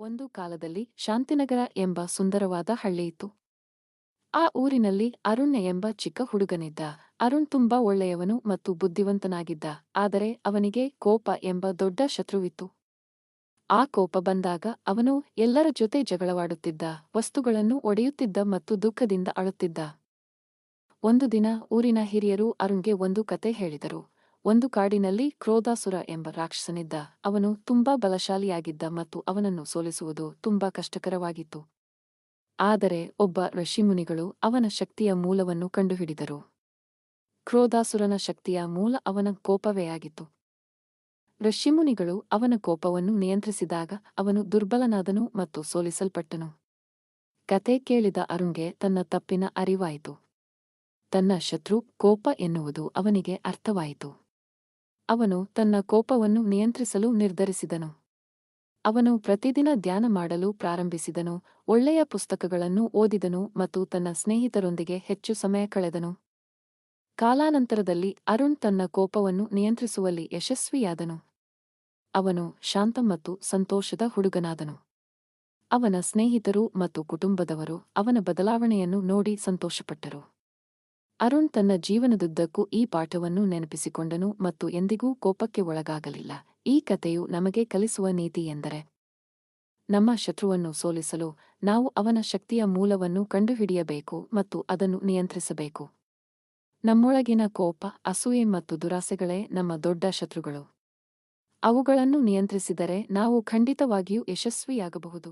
ಒಂದು ಕಾಲದಲ್ಲಿ ಶಾಂತಿನಗರ ಎಂಬ ಸುಂದರವಾದ ಹಳ್ಳಿಯಿತ್ತು. ಆ ಊರಿನಲ್ಲಿ ಅರುಣ್ಯ ಎಂಬ ಚಿಕ್ಕ ಹುಡುಗನಿದ್ದ. ಅರುಣ್ ತುಂಬಾ ಒಳ್ಳೆಯವನು ಮತ್ತು ಬುದ್ಧಿವಂತನಾಗಿದ್ದ. ಆದರೆ ಅವನಿಗೆ ಕೋಪ ಎಂಬ ದೊಡ್ಡ ಶತ್ರುವಿತ್ತು. ಆ ಕೋಪ ಬಂದಾಗ ಅವನು ಎಲ್ಲರ ಜೊತೆ ಜಗಳವಾಡುತ್ತಿದ್ದ, ವಸ್ತುಗಳನ್ನು ಒಡೆಯುತ್ತಿದ್ದ ಮತ್ತು ದುಃಖದಿಂದ ಅಳುತ್ತಿದ್ದ. ಒಂದು ದಿನ ಊರಿನ ಹಿರಿಯರು ಅರುಣ್ಗೆ ಒಂದು ಕತೆ ಹೇಳಿದರು. ಒಂದು ಕಾಡಿನಲ್ಲಿ ಕ್ರೋಧಾಸುರ ಎಂಬ ರಾಕ್ಷಸನಿದ್ದ. ಅವನು ತುಂಬಾ ಬಲಶಾಲಿಯಾಗಿದ್ದ ಮತ್ತು ಅವನನ್ನು ಸೋಲಿಸುವುದು ತುಂಬಾ ಕಷ್ಟಕರವಾಗಿತ್ತು. ಆದರೆ ಒಬ್ಬ ಋಷಿಮುನಿಗಳು ಅವನ ಶಕ್ತಿಯ ಮೂಲವನ್ನು ಕಂಡುಹಿಡಿದರು. ಕ್ರೋಧಾಸುರನ ಶಕ್ತಿಯ ಮೂಲ ಅವನ ಕೋಪವೇ ಆಗಿತ್ತು. ಋಷಿಮುನಿಗಳು ಅವನ ಕೋಪವನ್ನು ನಿಯಂತ್ರಿಸಿದಾಗ ಅವನು ದುರ್ಬಲನಾದನು ಮತ್ತು ಸೋಲಿಸಲ್ಪಟ್ಟನು. ಕತೆ ಕೇಳಿದ ಅರುಣ್ಗೆ ತನ್ನ ತಪ್ಪಿನ ಅರಿವಾಯಿತು. ತನ್ನ ಶತ್ರು ಕೋಪ ಎನ್ನುವುದು ಅವನಿಗೆ ಅರ್ಥವಾಯಿತು. ಅವನು ತನ್ನ ಕೋಪವನ್ನು ನಿಯಂತ್ರಿಸಲು ನಿರ್ಧರಿಸಿದನು. ಅವನು ಪ್ರತಿದಿನ ಧ್ಯಾನ ಮಾಡಲು ಪ್ರಾರಂಭಿಸಿದನು, ಒಳ್ಳೆಯ ಪುಸ್ತಕಗಳನ್ನು ಓದಿದನು ಮತ್ತು ತನ್ನ ಸ್ನೇಹಿತರೊಂದಿಗೆ ಹೆಚ್ಚು ಸಮಯ ಕಳೆದನು. ಕಾಲಾನಂತರದಲ್ಲಿ ಅರುಣ್ ತನ್ನ ಕೋಪವನ್ನು ನಿಯಂತ್ರಿಸುವಲ್ಲಿ ಯಶಸ್ವಿಯಾದನು. ಅವನು ಶಾಂತ ಮತ್ತು ಸಂತೋಷದ ಹುಡುಗನಾದನು. ಅವನ ಸ್ನೇಹಿತರು ಮತ್ತು ಕುಟುಂಬದವರು ಅವನ ಬದಲಾವಣೆಯನ್ನು ನೋಡಿ ಸಂತೋಷಪಟ್ಟರು. ಅರುಣ್ ತನ್ನ ಜೀವನದುದ್ದಕ್ಕೂ ಈ ಪಾಠವನ್ನು ನೆನಪಿಸಿಕೊಂಡನು ಮತ್ತು ಎಂದಿಗೂ ಕೋಪಕ್ಕೆ ಒಳಗಾಗಲಿಲ್ಲ. ಈ ಕಥೆಯು ನಮಗೆ ಕಲಿಸುವ ನೀತಿ ಎಂದರೆ, ನಮ್ಮ ಶತ್ರುವನ್ನು ಸೋಲಿಸಲು ನಾವು ಅವನ ಶಕ್ತಿಯ ಮೂಲವನ್ನು ಕಂಡುಹಿಡಿಯಬೇಕು ಮತ್ತು ಅದನ್ನು ನಿಯಂತ್ರಿಸಬೇಕು. ನಮ್ಮೊಳಗಿನ ಕೋಪ, ಅಸೂಯೆ ಮತ್ತು ದುರಾಸೆಗಳೇ ನಮ್ಮ ದೊಡ್ಡ ಶತ್ರುಗಳು. ಅವುಗಳನ್ನು ನಿಯಂತ್ರಿಸಿದರೆ ನಾವು ಖಂಡಿತವಾಗಿಯೂ ಯಶಸ್ವಿಯಾಗಬಹುದು.